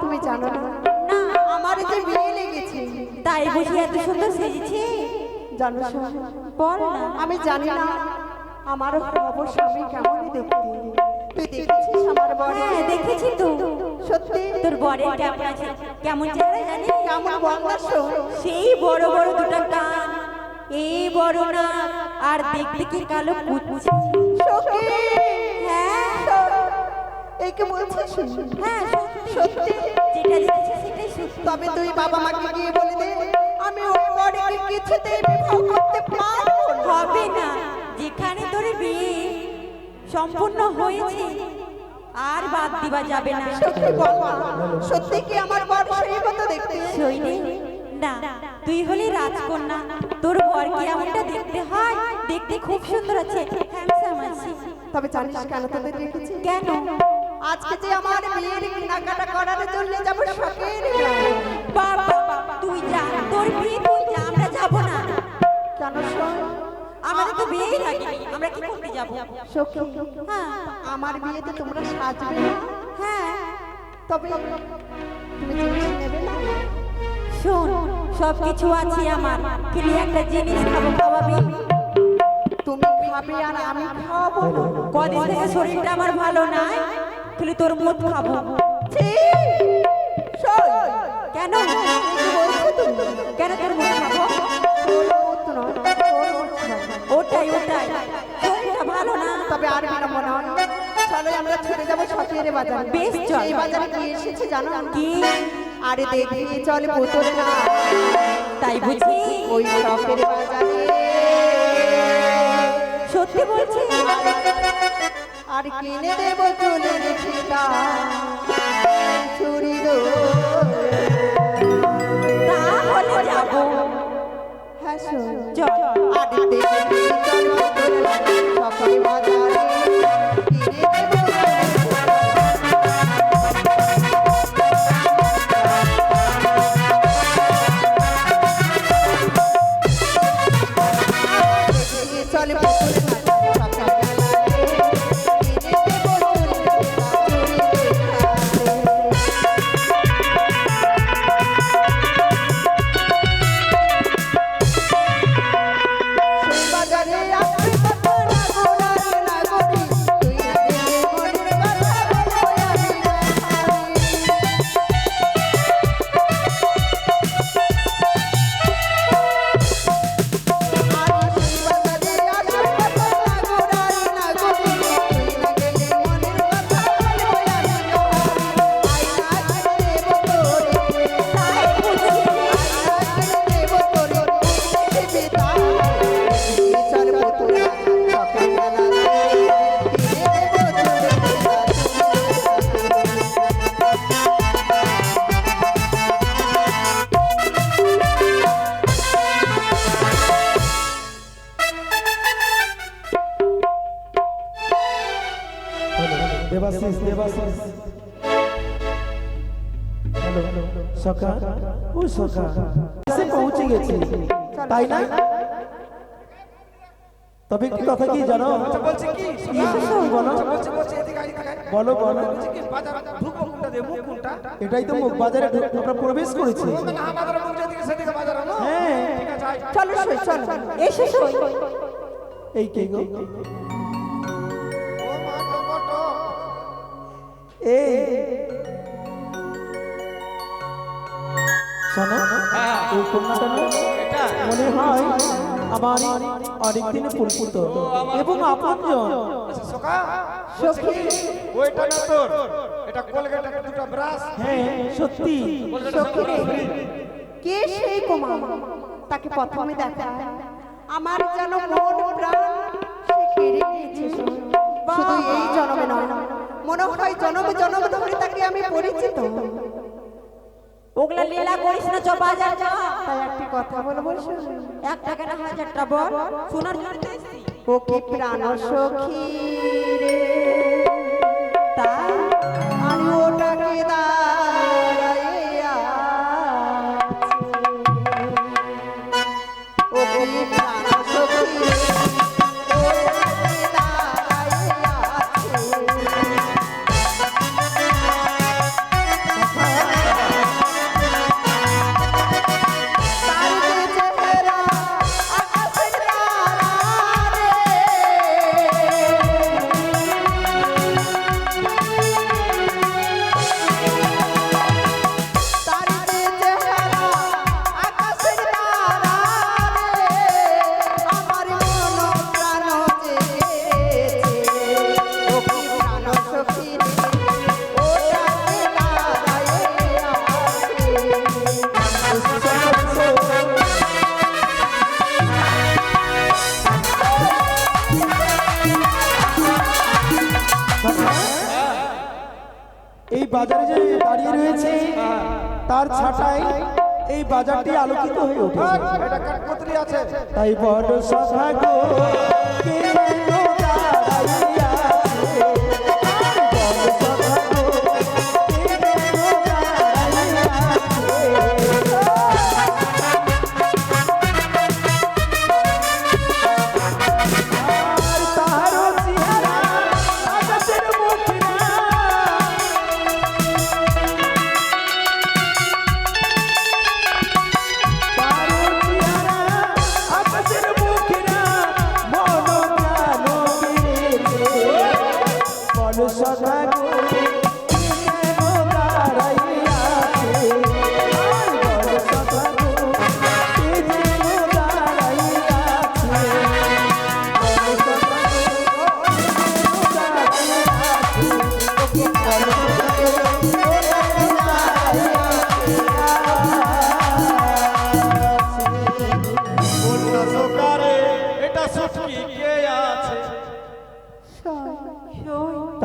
তুমি জানো না। না আমার যে বিয়ে লেগেছে। তাই বুঝি এত সুন্দর সেজেছে? জানো বল না। আমি জানি না আমার খবর স্বামী কেমন দেখতে। তুই দেখেছিস আমার বড় হ্যাঁ দেখেছি তো। সত্যি? তোর বরের কেমন আছে? কেমন চেহারা জানিস? কেমন বন্ধা সেই বড় বড় দুটো কান। এই বড় না আর দেখতে কি কালো কুচি সখী হ্যাঁ। শোন, একে বলছিস? হ্যাঁ সত্যি? যেটা দেখেছি সেটাই সত্যি। তবে তুই বাবা মাকে গিয়ে বলে দে আমি ওই বড়কে কিছুতেই বিবাহ করতে পারব হবে না। যেখানে তোর বিয়ে সম্পূর্ণ হয়েছে আর বাদ দিবা যাবে না। সত্যি বল সত্যি কি আমার বর সেই মতো দেখতে? সৈনী না তুই হলি রাজকন্যা। তোর বর কি এমনটা দেখতে হয় দেখতে খুব সুন্দর আছে হ্যান্ডসাম আছে। তবে জানিস কেন তোদের রেখেছি? কেন? আজকে যে আমার বিয়ের কেনাকাটা করার জন্য যাব শখের। বাবা তুই যা তোর বিয়ে তুই যা আমরা যাব না। কেন শোন? আমাদের তো বিয়েই লাগেনি আমরা কি করতে যাব? সখী হ্যাঁ। আমার বিয়েতে তোমরা সাজবে হ্যাঁ। তবে তুমি জিনিস নেবে না? শোন সব কিছু আছে আমার। কিন্তু একটা জিনিস খাব খাওয়াবি? তুমি খাবে আর আমি খাওয়াবো কদিন থেকে শরীরটা আমার ভালো নাই? তাহলে তোর মুখ খাব। কেন? কেন তোর খাব। ওটাই ওটাই। ভালো না। তবে আর বিলম্ব নয় চলো আমরা ছুটে যাব শখের বাজারে। বেশ, চল। এই বাজারে কি এসেছে জানো? কি? আরে দেখি চল বোতল না। তাই বুঝি ওই শখের বাজারে। সত্যি বলছি? আর কিনে দেবো চুলের ঠিকা এসে পৌঁছে গেছি তাই না তবে একটি কথা কি জানো বলছে কি কি বলো বলো এটাই তো মুখ বাজারে আমরা প্রবেশ করেছি হ্যাঁ ঠিক আছে চলো চলো এসে এই কে গো এই শোনো এই কন্যাটা না মনে হয় আমার অনেকদিন পরিচিত। এবং আপনজন। আচ্ছা সখী ওইটা না তোর? এটা কোলগেট একটা দুটো ব্রাশ হ্যাঁ সত্যি। সখী কে সেই কুমার তাকে প্রথমে দেখা। আমার যেন মন প্রাণ সে কেড়ে নিয়েছে। শুধু এই জন্মে নয়। মনে হয় জন্মে জন্ম ধরে তাকে আমি পরিচিত। ওগুলা লীলা করিস না চপ বাজার যা তাই একটি কথা বলব শোন। এক টাকা না হাজারটা বল। শোনার জন্য ও কি প্রাণ সখী রে? তার ছাটাই এই বাজারটি আলোকিত হয়ে উঠেছে। তাই বড় সভা গো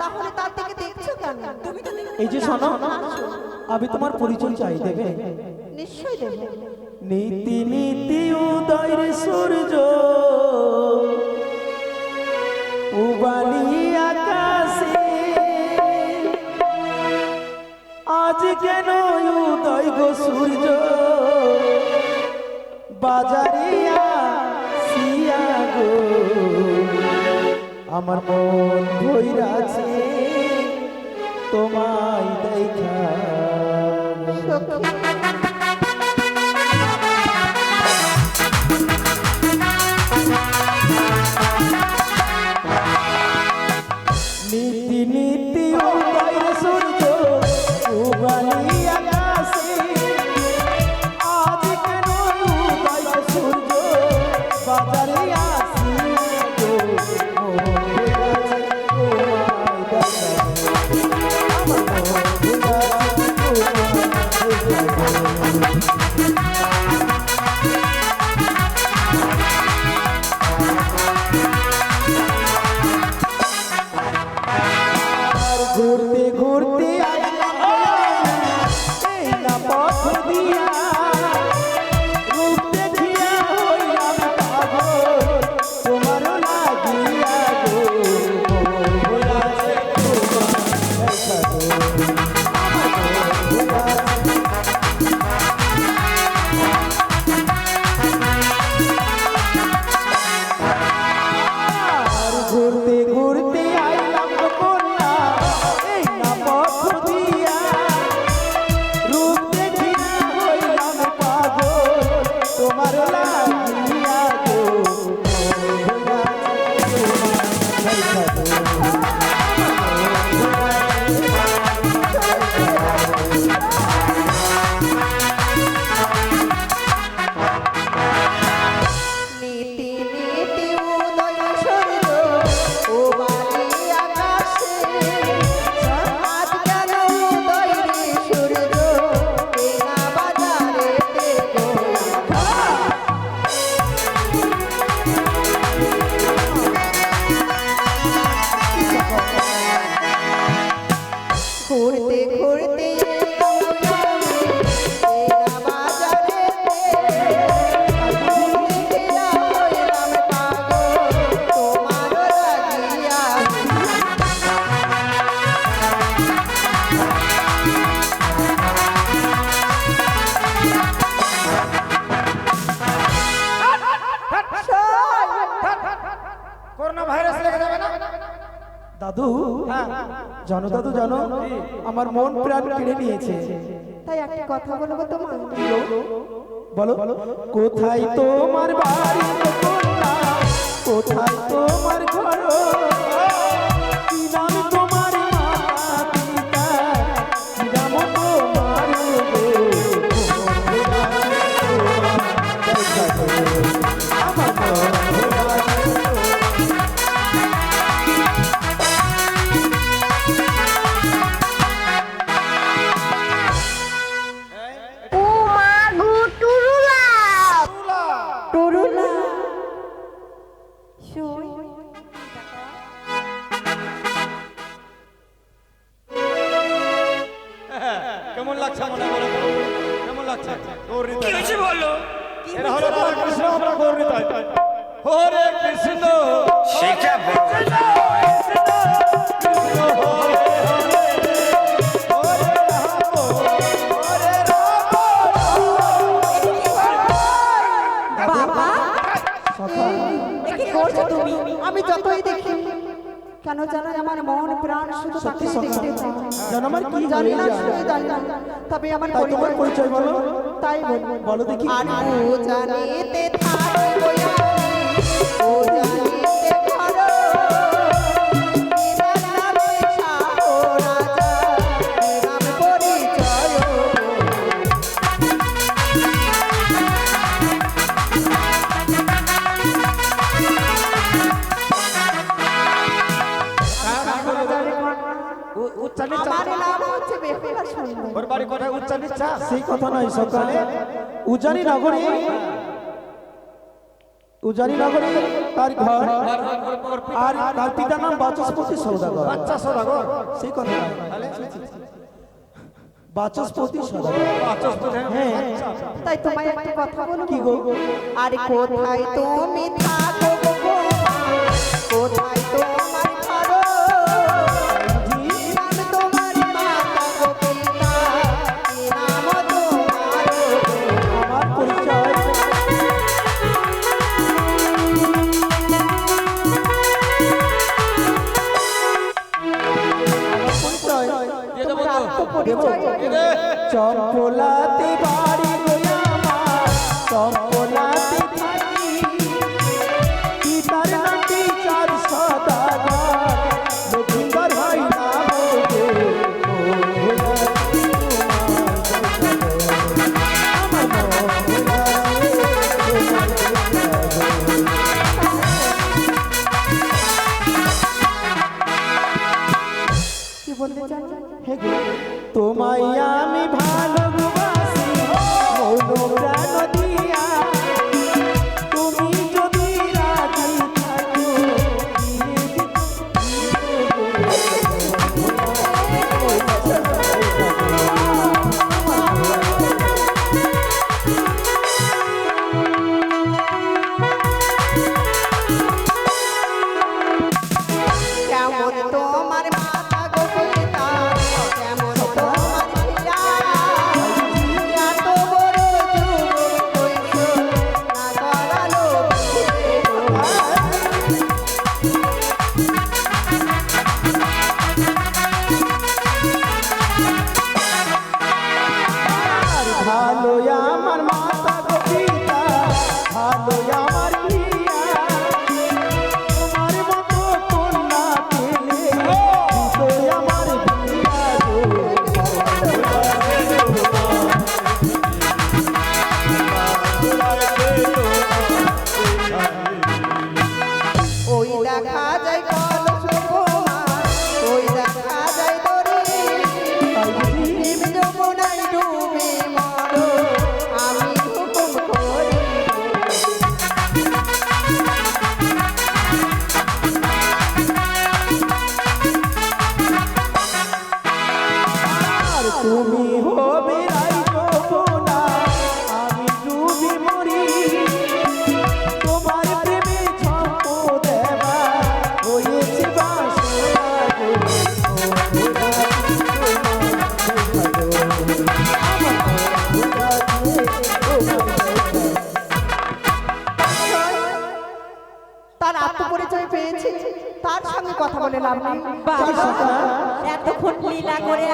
তাহলে তার থেকে দেখছ কেন? তুমি তো এই যে শোনো আমি তোমার পরিচয় চাই দেবে? দেবে। নীতি নীতি উদয় রে সূর্য। উবালি আকাশে। আজ কেন উদয় গো সূর্য? বাজারিয়া সিয়া গো। আমার মন ভৈরাছে তোমায় দেখা Sur আমার মন প্রাণ কেড়ে নিয়েছে। তাই একটা কথা বলব তোমার বলো কোথায় তোমার বাড়ি? কোথায় তোমার কেন জানো আমার মন প্রাণ শুধু তাকে দেখতে চায় জানো আমার কি জানি না শুধু জানি না তবে আমার পরিচয় বলো। তাই বলো দেখি। আর ও জানিতে বাড়ি কোথায় উচ্চারিত সেই কথা নয় সকালে। উজানি নগরী উজানি নগরী তার ঘর আর তার পিতার নাম বাচস্পতি সৌদাগর। বাচ্চা সদাগর সেই কথা নয়। বাচস্পতি সৌদাগর। হ্যাঁ। তাই তোমায় একটা কথা বলব? কি গো? আরে কোথায় তুমি থাকো চম্পলাতে বাড়ি গো আমার চম্পলাতে থাকি পিতার নাটি চার সদাগর লক্ষিন্দর হয় না কি বলতে চান? তোমায় আমি ভালোবাসি।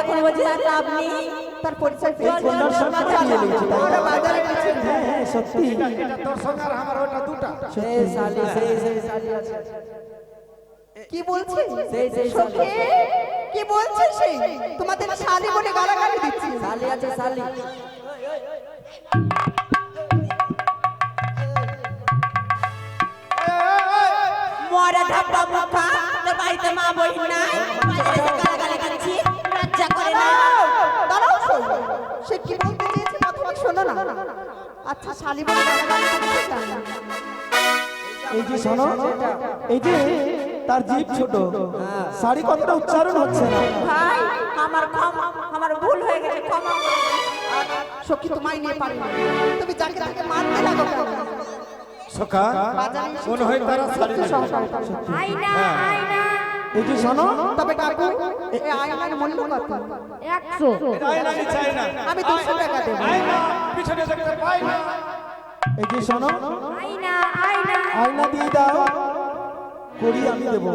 এখন বলছি আর লাভ নেই তার পরিচয় পেয়েছি বাজারে গেছি। হ্যাঁ হ্যাঁ সত্যি। এটা তোর সঙ্গে আর আমার ওটা দুটা। কি বলছে? সখী? কি বলছে সে? তোমাদের শালি বলে গালাগালি দিচ্ছে। শালি আছে শালি। মরা ধাপ্পা মুখা তোর বাড়িতে মা বই না লজ্জা করে না? সে কি বলতে চেয়েছে না শোনো না? আচ্ছা এই যে শোনো এই যে তার জিভ ছোট কতটা উচ্চারণ হচ্ছে না? ভাই আমার ক্ষমা আমার ভুল হয়ে গেছে ক্ষমা। সখী তোমায় নিয়ে পারি তুমি যাকে তাকে মারতে লাগো সখা মনে হয় তারা এই শোনো? তবে কাকু এই আয়নার মূল্য কত 100 চাই না। আমি 200 টাকা দেব। আয়না পিছনে পাই না। এই যে শোনো? আয়না আয়না আয়না দিয়ে দাও। করি আমি দেব।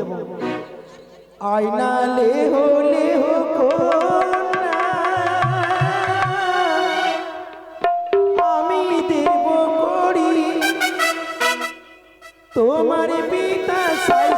আয়না লে হো লে তোমার পিতা সাই।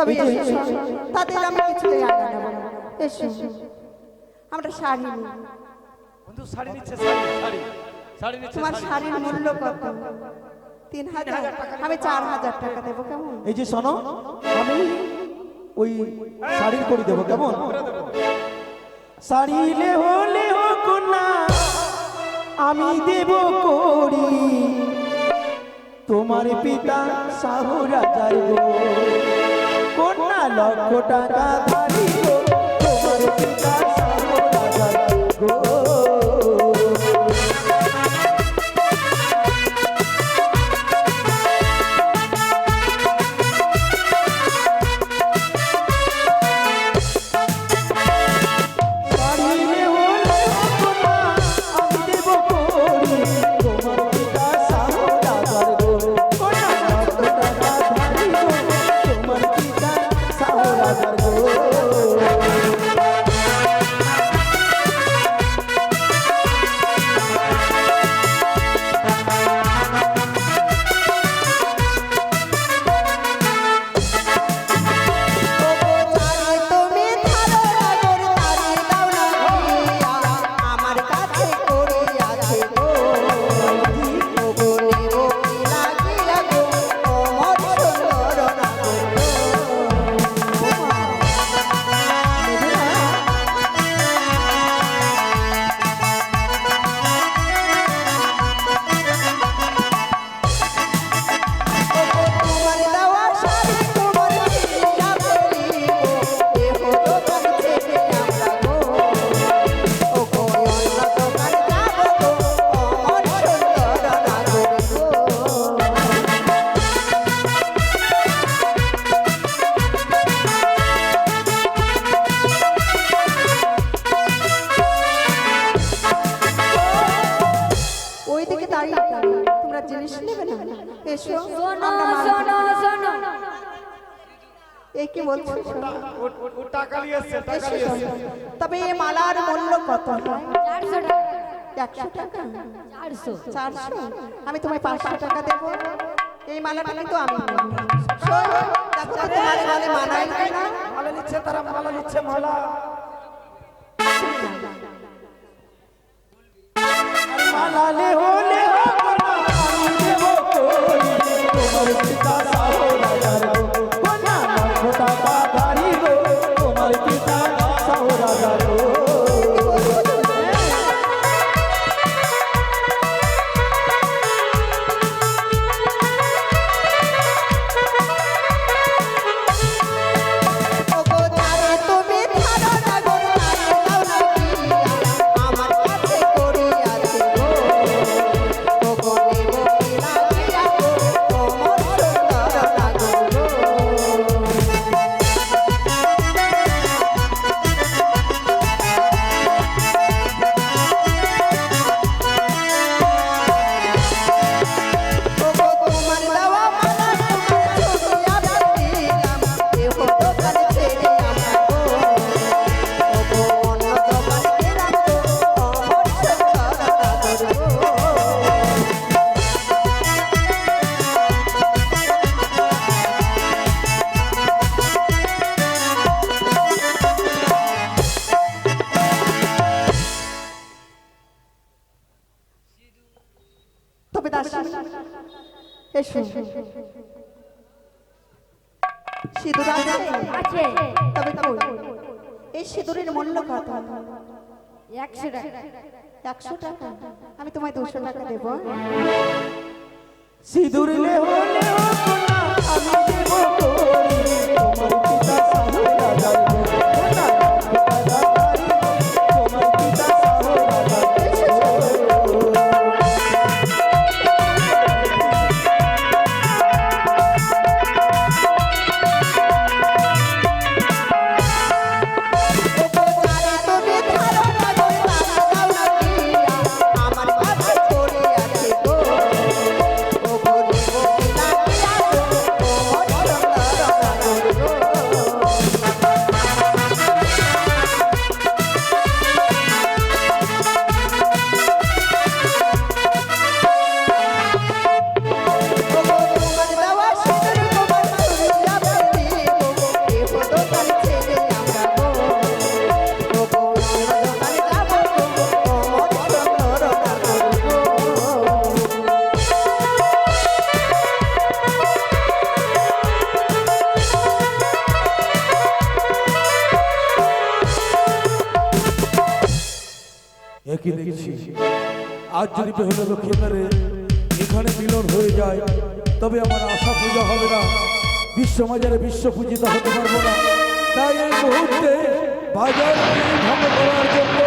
তবে তাদের আমি কিছু আমরা শাড়ি নিই। শাড়ি শাড়ি তোমার শাড়ির মূল্য তিন হাজার। আমি চার হাজার টাকা দেবো কেমন? শোনো আমি ওই দেবো কেমন? শাড়ি লে আমি দেব করি। তোমার পিতা সাহু রাজার কন্যা লক্ষ টাকা ধারী? পাঁচশো আমি তোমায় পাঁচশো টাকা দেবো। এই মালাটা কিন্তু আমি। দেখো তো তোমার সালে মানায় না মালা নিচ্ছে তারা, মালা নিচ্ছে মালা। মালা লে হলে তোমার আজ যদি বেহুলা লক্ষ্মীবারে এখানে মিলন হয়ে যায়। তবে আমার আশা পূজা হবে না। বিশ্ব বিশ্বমাজারে বিশ্ব পূজিত হতে পারব না। তাই এই মুহূর্তে বাজার ভঙ্গ করার জন্য